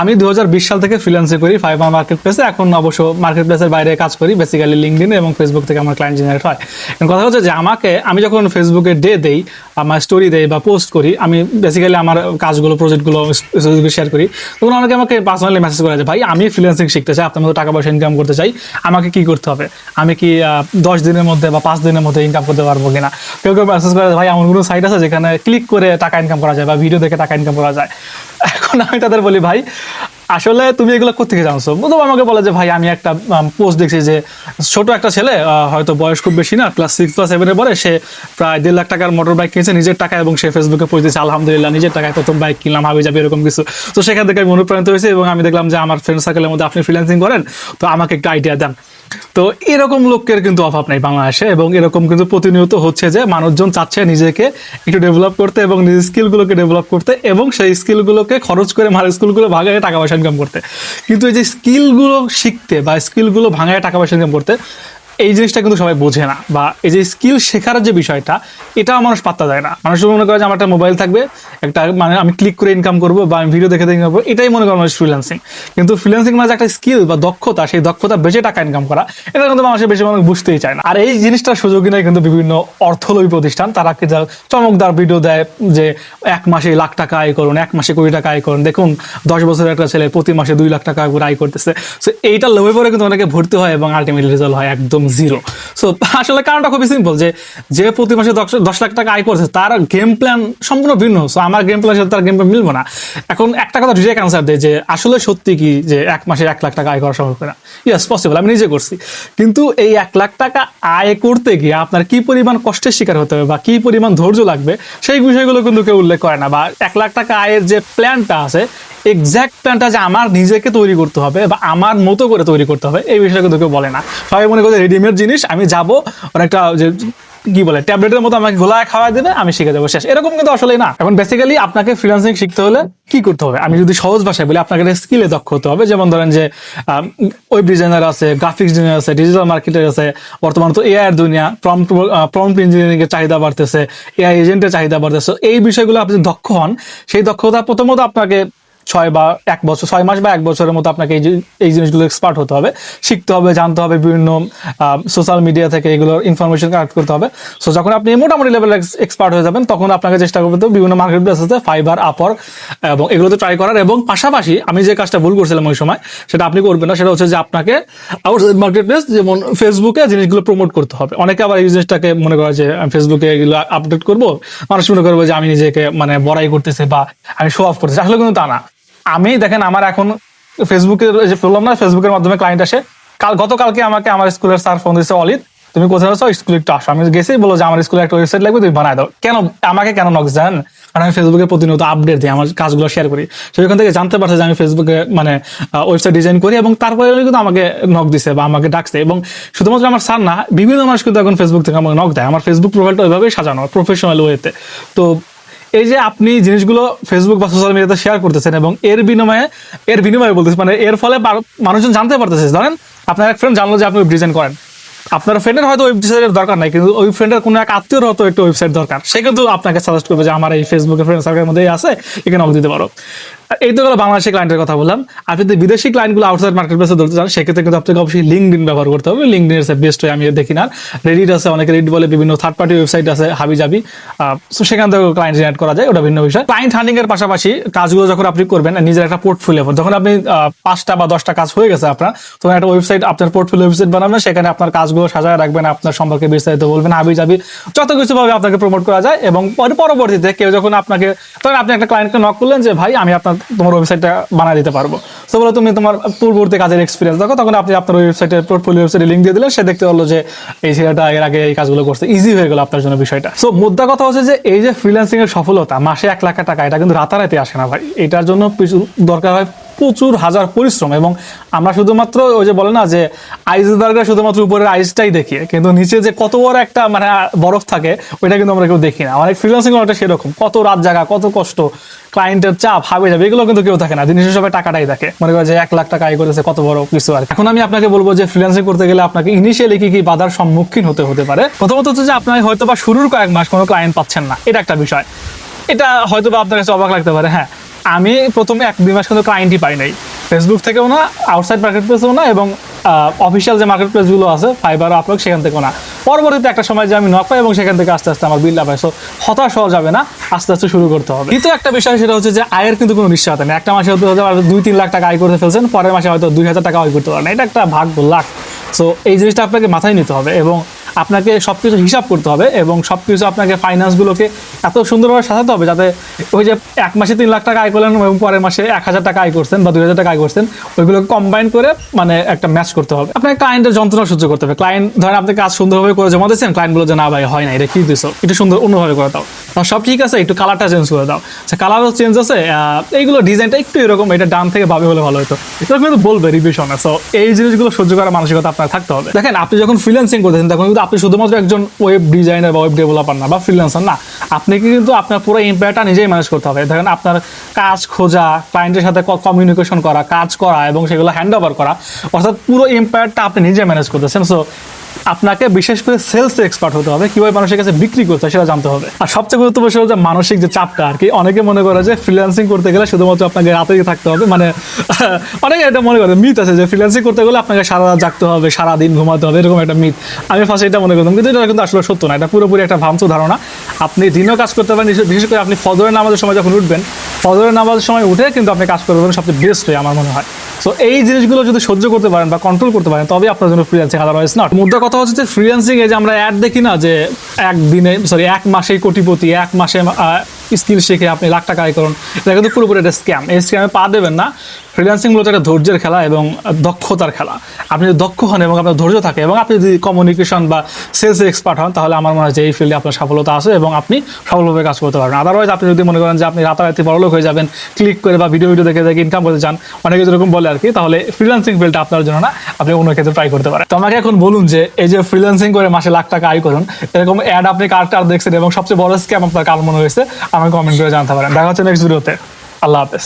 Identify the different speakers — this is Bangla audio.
Speaker 1: আমি দু বিশ সাল থেকে ফ্রিল্যান্সে করি ফাইবার মার্কেট প্লেসে এখন অবশ্য মার্কেট প্লেসের বাইরে কাজ করি বেসিক্যালি লিঙ্কডিন এবং ফেসবুক থেকে আমার ক্লায়েন্ট জেনারেট হয়। কথা হচ্ছে যে আমাকে, আমি যখন ফেসবুকে ডে দেই, আমার স্টোরি দেই বা পোস্ট করি, আমি বেসিক্যালি আমার কাজগুলো প্রজেক্টগুলো শেয়ার করি, তখন অনেকে আমাকে পার্সোনালি মেসেজ করে যে, ভাই, আমি ফ্রিল্যান্সিং শিখতে চাই, আপনার মতো টাকা পয়সা ইনকাম করতে চাই, আমাকে কি করতে হবে? আমি কি দশ দিনের মধ্যে বা পাঁচ দিনের মধ্যে ইনকাম করতে পারব কিনা? কেউ কেউ মেসেজ করে ভাই, এমন কোনো সাইট আছে যেখানে ক্লিক করে টাকা ইনকাম করা যায় বা ভিডিও দেখে টাকা ইনকাম করা যায়? এখন আমি তাদের বলি, ভাই, আসলে তুমি এগুলো কোথেকে জানছো? প্রথম আমাকে বলে যে, ভাই, আমি একটা পোস্ট দেখছি যে, ছোট একটা ছেলে হয়তো বয়স খুব বেশি না ক্লাস সিক্স বা সেভেনে পরে সে প্রায় দেড় লাখ টাকার মোটর বাইক কিনেছে, নিজের টাকা এবং সে ফেসবুকে পোস্ট দিয়েছে, আলহামদুলিল্লাহ, নিজের টাকায় প্রথম বাইক কিনলাম, হাবি যাবে, এরকম কিছু। তো সেখান থেকে আমি অনুপ্রাণিত হয়েছি এবং আমি দেখলাম যে, আমার ফ্রেন্ড সার্কেলের মধ্যে আপনি ফ্রিল্যান্সিং করেন, তো আমাকে একটু আইডিয়া দেন। তো এরকম লোকের কিন্তু অভাব নাই বাংলাদেশে এবং এরকম কিন্তু প্রতিনিয়ত হচ্ছে যে মানুষজন চাচ্ছে নিজেকে একটু ডেভেলপ করতে এবং নিজের স্কিলগুলোকে ডেভেলপ করতে এবং সেই স্কিলগুলোকে খরচ করে মার স্কুলগুলো ভাঙায় টাকা পয়সা ইনকাম করতে। কিন্তু এই যে স্কিলগুলো শিখতে বা স্কিলগুলো ভাঙায় টাকা পয়সা ইনকাম করতে এই জিনিসটা কিন্তু সবাই বোঝে না বা এই যে স্কিল শেখার যে বিষয়টা, এটাও মানুষ পাত্তা দেয় না। মানুষ মনে করে যে আমার একটা মোবাইল থাকবে, একটা মানে আমি ক্লিক করে ইনকাম করব বা আমি ভিডিও দেখে ইনকাম এটাই মনে করে মানুষ ফ্রিল্যান্সিং কিন্তু ফ্রিল্যান্সিং মানে একটা স্কিল বা দক্ষতা, সেই দক্ষতা বেঁচে টাকা ইনকাম করা, এটা কিন্তু মানুষের বেশি মানুষ বুঝতেই চায় না। আর এই জিনিসটার সুযোগই নেই কিন্তু বিভিন্ন অর্থলোভী প্রতিষ্ঠান, তারা কি চমকদার ভিডিও দেয় যে এক মাসে লাখ টাকা আয় করুন, এক মাসে কোটি টাকা আয় করুন। দেখুন, দশ বছরের একটা ছেলে প্রতি মাসে দুই লাখ টাকা করে আয় করতেছে। সো এইটা লোভে পরে কিন্তু অনেকে ভর্তি হয় এবং আলটিমেটলি রেজাল্ট হয়, একদম জিরো সো আসলে কারণটা খুবই সিম্পল যে যে প্রতি মাসে দশ লাখ টাকা আয় করছে, তার গেম প্ল্যান সম্পূর্ণ ভিন্ন। সো আমার গেম প্ল্যানের সাথে তার গেম প্ল্যান মিলবো না। এখন একটা কথা ডিরেক্ট অ্যান্সার দেয় যে, আসলে সত্যি কি যে, এক মাসে এক লাখ টাকা আয় করা সম্ভব না ইয়াস পসিবল আমি নিজে করছি। কিন্তু এই এক লাখ টাকা আয় করতে গিয়ে আপনার কি পরিমাণ কষ্টের শিকার হতে হবে বা কি পরিমাণ ধৈর্য লাগবে, সেই বিষয়গুলো কিন্তু কেউ উল্লেখ করে না। বা এক লাখ টাকা আয়ের যে প্ল্যানটা আছে এক্স্যাক্ট প্ল্যানটা যে আমার নিজেকে তৈরি করতে হবে বা আমার মতো করে তৈরি করতে হবে, এই বিষয়ে কিন্তু কেউ বলে না। সবাই মনে করে রেডিমেড জিনিস, আমি যাব অনেকটা যে কি বলে ট্যাবলেটের মতো আমাকে গোলায় খাওয়া দেবে, আমি শিখে যাব, শেষ। এরকম কিন্তু আসলে না। এখন বেসিক্যালি আপনাকে ফ্রিল্যান্সিং শিখতে হলে কি করতে হবে? আমি যদি সহজ ভাষায় বলি, আপনাকে স্কিলে দক্ষ হতে হবে। যেমন ধরেন যে ওয়েব ডিজাইনার আছে গ্রাফিক্স ডিজাইনার আছে ডিজিটাল মার্কেটার আছে, বর্তমানে তো এআই এর দুনিয়া প্রম্পট প্রম্পট ইঞ্জিনিয়ারিং এর চাহিদা বাড়তেছে এআই এজেন্টের চাহিদা বাড়তেছে। এই বিষয়গুলো আপনি দক্ষ হন, সেই দক্ষতা প্রথমত আপনাকে ছয় বা এক বছর, ছয় মাস বা এক বছরের মতো আপনাকে এই জিনিসগুলো এক্সপার্ট হতে হবে। শিখতে হবে, জানতে হবে বিভিন্ন সোশ্যাল মিডিয়া থেকে এগুলোর ইনফরমেশন কালেক্ট করতে হবে। সো যখন আপনি মোটামুটি লেভেলে এক্সপার্ট হয়ে যাবেন, তখন আপনাকে চেষ্টা করতে বিভিন্ন মার্কেট প্লেস আছে ফাইবার আপর এবং এগুলোতে ট্রাই করার এবং পাশাপাশি আমি যে কাজটা ভুল করছিলাম ওই সময়, সেটা আপনি করবেন না, সেটা হচ্ছে যে আপনাকে আউটসাইড মার্কেট প্লেস যেমন ফেসবুকে জিনিসগুলো প্রমোট করতে হবে। অনেকে আবার এই জিনিসটাকে মনে করে যে, আমি ফেসবুকে এগুলো আপডেট করব? মানুষ মনে করবে যে, আমি নিজেকে মানে বড়াই করতেছে বা আমি শো অফ করতেছি। আসলে কিন্তু তা না। আমি, দেখেন আমার এখন ফেসবুকের যে বললাম না ফেসবুকের মাধ্যমে ক্লায়েন্ট আসে। কাল, গতকালকে আমাকে আমার স্কুলের স্যার ফোন দিয়েছে, অলিত, তুমি কোথায় আছো? স্কুলে একটু আসো। আমি গেছি বলো যে, আমার স্কুলে একটা ওয়েবসাইট লাগবে, তুমি বানায় দাও। কেন, আমাকে কেন নক জানেন কারণ আমি ফেসবুকে প্রতিনিয়ত আপডেট দিই, আমার কাজগুলো শেয়ার করি। সেখান থেকে জানতে পারছে যে আমি ফেসবুকে মানে ওয়েবসাইট ডিজাইন করি এবং তারপরে কিন্তু আমাকে নক দিছে বা আমাকে ডাকছে এবং শুধুমাত্র আমার স্যার না, বিভিন্ন মানুষ কিন্তু এখন ফেসবুক থেকে আমাকে নক দেয়। আমার ফেসবুক প্রোফাইলটা ওইভাবেই সাজানো প্রফেশনাল ওয়েতে তো এই যে আপনি জিনিসগুলো ফেসবুক বা সোশ্যাল মিডিয়াতে শেয়ার করতেছেন এবং এর বিনিময়ে এর বিনিময়ে বলতেছে মানে এর ফলে মানুষজন জানতে পারতেছে ধরেন আপনার এক ফ্রেন্ড জানলো যে আপনি ওয়েব করেন। আপনার ফ্রেন্ডের হয়তো ওয়েব ডিজাইনের দরকার নাই, কিন্তু ওই ফ্রেন্ডের কোনো এক আত্মীয়র হয়তো একটা ওয়েবসাইট দরকার। সে কিন্তু আপনাকে সাজেস্ট করবে যে, আমার এই ফেসবুকে ফ্রেন্ড সার্কেলের মধ্যেই আছে, এখানে আমাকে দিতে পারো। এই তো গেলো বাংলাদেশি ক্লায়েন্টের কথা বললাম। আপনি যদি বিদেশি ক্লায়েন্টগুলো আউটসাইড মার্কেট প্লেসে ধরতে চান, সেক্ষেত্রে কিন্তু আপনাকে অবশ্যই লিঙ্কডিন ব্যবহার করতে হবে। লিঙ্কডিন এর বেস্ট হয় আমি দেখি না। রেডিট আছে, অনেকে রেডিট বলে, বিভিন্ন থার্ড পার্টি ওয়েবসাইট আছে হাবি যাবি সো সেখান থেকে ক্লায়েন্ট জেনারেট করা যায়, ওটা ভিন্ন বিষয়। ক্লায়েন্ট হান্ডিং এর পাশাপাশি কাজগুলো যখন আপনি করবেন, নিজের একটা পোর্টফোলিও যখন আপনি পাঁচটা বা দশটা কাজ হয়ে গেছে আপনার, তখন একটা ওয়েবসাইট আপনার পোর্টফোলিও ওয়েবসাইট বানাবেন, সেখানে আপনার কাজগুলো সাজায় রাখবেন, আপনার সম্পর্কে বিস্তারিত বলবেন হাবি যাবি যত কিছু ভাবে আপনাকে প্রমোট করা যায় এবং পরবর্তীতে কেউ যখন আপনাকে, তখন আপনি একটা ক্লায়েন্টকে নক করলেন যে, ভাই, আমি আপনার তোমার ওয়েবসাইটটা বানিয়ে দিতে পারব। তো বলে তুমি তোমার পূর্ববর্তী কাজের এক্সপিরিয়েন্স দেখো, তখন আপনি আপনার ওয়েবসাইটের পোর্টফোলিও ওয়েবসাইটে লিঙ্ক দিয়ে দিলেন, সে দেখতে পারল যে এই ছেলেটা এর আগে এই কাজগুলো করছে ইজি হয়ে গেল আপনার জন্য বিষয়টা। সো মুদ্রা কথা হচ্ছে যে এই যে ফ্রিল্যান্সিং এর সফলতা, মাসে এক লাখ টাকা, এটা কিন্তু রাতারাতি আসে না ভাই। এটার জন্য দরকার হয় প্রচুর হাজার পরিশ্রম এবং আমরা শুধুমাত্র ওই যে বলে না যে আইসবার্গের শুধুমাত্র উপরের আইসটাই দেখি, কিন্তু নিচে যে কত বড় একটা মানে বরফ থাকে, ওইটা কিন্তু আমরা কেউ দেখি না। অনেক ফ্রিল্যান্সিং অনেকটা সেরকম। কত রাত জায়গা কত কষ্ট ক্লায়েন্টের চাপ, হাবে যাবে, এগুলো কিন্তু কেউ থাকে না। দিনের সবাই টাকাটাই দেখে। মনে করে যে এক লাখ টাকা আয় করেছে, কত বড় কিছু আর এখন আমি আপনাকে বলব যে ফ্রিল্যান্সিং করতে গেলে আপনাকে ইনিশিয়ালি কি কি বাধার সম্মুখীন হতে হতে পারে? প্রথমত হচ্ছে যে আপনার হয়তো বা শুরুর কয়েক মাস কোনো ক্লায়েন্ট পাচ্ছেন না। এটা একটা বিষয়। এটা হয়তো বা আপনার কাছে অবাক লাগতে পারে হ্যাঁ। আমি প্রথমে এক দুই মাস কিন্তু ক্লায়েন্টই পাই নাই। ফেসবুক থেকেও না আউটসাইড মার্কেট প্লেসেও না এবং অফিসিয়াল যে মার্কেট প্লেসগুলো আছে ফাইবার আপলোড সেখান থেকেও না। পরবর্তীতে একটা সময় যে আমি নক পাই এবং সেখান থেকে আস্তে আস্তে আমার বিল লাভ সো হতাশ হওয়া যাবে না, আস্তে আস্তে শুরু করতে হবে। কিন্তু একটা বিষয় সেটা হচ্ছে যে আয়ের কিন্তু কোনো নিশ্চয়তা নেই। একটা মাসে হতে হতে দুই তিন লাখ টাকা আয় করতে ফেলছেন, পরের মাসে হয়তো দুই হাজার টাকা আয় করতে পারেন এটা একটা ভাগ্য, লাখ। সো এই জিনিসটা আপনাকে মাথায় নিতে হবে এবং আপনাকে সব কিছু হিসাব করতে হবে এবং সব কিছু আপনাকে ফাইন্যান্সগুলোকে এত সুন্দরভাবে সাজাতে হবে যাতে ওই যে এক মাসে তিন লাখ টাকা আয় করলেন এবং পরের মাসে এক হাজার টাকা আয় করছেন বা দুই হাজার টাকা আয় করছেন, ওইগুলোকে কম্বাইন করে মানে একটা ম্যাচ করতে হবে। আপনাকে ক্লায়েন্টের যন্ত্রণা সহ্য করতে হবে। ক্লায়েন্ট ধরেন আপনি কাজ সুন্দরভাবে করে জমা দিচ্ছেন ক্লায়েন্ট বলে যে, না ভাই, হয় না, এটা কি দিছো? একটু সুন্দর, অন্যভাবে করে দাও। সব ঠিক আছে, একটু কালারটা চেঞ্জ করে দাও। আচ্ছা কালারও চেঞ্জ আছে এইগুলো ডিজাইনটা একটু এরকম, এটা ডান থেকে ভাবে হলে ভালো হতো। এটা কিন্তু বলবে রিভিশনে সো এই জিনিসগুলো সহ্য করার মানসিকতা আপনার থাকতে হবে। দেখেন, আপনি যখন ফ্রিল্যান্সিং করতেছেন, তখন কিন্তু আপনি শুধুমাত্র একজন ওয়েব ডিজাইনার বা ওয়েব ডেভেলপার না, বা ফ্রিল্যান্সার না আপনি কিন্তু আপনার পুরো এম্পায়ারটা নিজেই ম্যানেজ করতে হবে। ধরেন আপনার কাজ খোঁজা ক্লায়েন্টের সাথে কমিউনিকেশন করা, কাজ করা, এবং সেগুলো হ্যান্ড ওভার করা, অর্থাৎ পুরো এম্পায়ারটা আপনি নিজে ম্যানেজ করতেছেন। সো আপনাকে বিশেষ করে সেলস এক্সপার্ট হতে হবে, কীভাবে মানুষের কাছে বিক্রি করতে সেটা জানতে হবে। আর সবচেয়ে গুরুত্বপূর্ণ হচ্ছে মানসিক যে চাপটা, আর কি অনেকে মনে করে যে ফ্রিল্যান্সিং করতে গেলে শুধুমাত্র আপনাকে রাতেই থাকতে হবে মানে অনেকে এটা মনে করে মিথ আছে যে ফ্রিল্যান্সিং করতে গেলে আপনাকে সারা রাত জাগতে হবে সারা দিন ঘুমাতে হবে, এরকম একটা মিথ আমি ফার্স্টে এটা মনে করতাম, কিন্তু এটা কিন্তু আসলে সত্য না, এটা পুরোপুরি একটা ভামসু ধারণা। আপনি দিনও কাজ করতে পারেন, বিশেষ- করে আপনি ফজরের নামাজের সময় যখন উঠবেন, ফজরের নামাজের সময় উঠে কিন্তু আপনি কাজ করতে পারেন সবচেয়ে বেস্ট হয় আমার মনে হয়। সো এই জিনিসগুলো যদি সহ্য করতে পারেন বা কন্ট্রোল করতে পারেন তবে আপনার জন্য ফ্রিল্যান্সিং আদারওয়াইজ নট মুদ্রা কথা হচ্ছে যে ফ্রিল্যান্সিং এ যে আমরা অ্যাড দেখি না যে একদিনে সরি এক মাসেই কোটিপতি, এক মাসে স্কিল শিখে আপনি লাখ টাকা আয় করুন, এটা কিন্তু পুরোপুরি একটা স্ক্যাম এই স্ক্যামে পা দেবেন না। ফ্রিল্যান্সিং মূলত একটা ধৈর্যের খেলা এবং দক্ষতার খেলা। আপনি যদি দক্ষ হন এবং আপনার ধৈর্য থাকে এবং আপনি যদি কমিউনিকেশন বা সেলস এক্সপার্ট হন, তাহলে আমার মনে হয় যে এই ফিল্ডে আপনার সফলতা আছে এবং আপনি সফলভাবে কাজ করতে পারবেন। আদারওয়াইজ আপনি যদি মনে করেন যে আপনি রাতারাতি বড়লোক হয়ে যাবেন ক্লিক করে বা ভিডিও ভিডিও দেখে দেখে ইনকাম করতে চান, অনেকে যেরকম বলে আর কি, তাহলে ফ্রিল্যান্সিং ফিল্ডটা আপনার জন্য না, আপনি অন্য ক্ষেত্রে ট্রাই করতে পারেন। তো আমাকে এখন বলুন যে এই যে ফ্রিল্যান্সিং করে মাসে লাখ টাকা আয় করুন, এরকম অ্যাড আপনি কার কার দেখছেন এবং সবচেয়ে বড় স্ক্যাম আপনার কার মনে হয়েছে, আমাকে কমেন্ট করে জানতে পারেন। দেখা হচ্ছে নেক্সট ভিডিওতে আল্লাহ হাফেজ।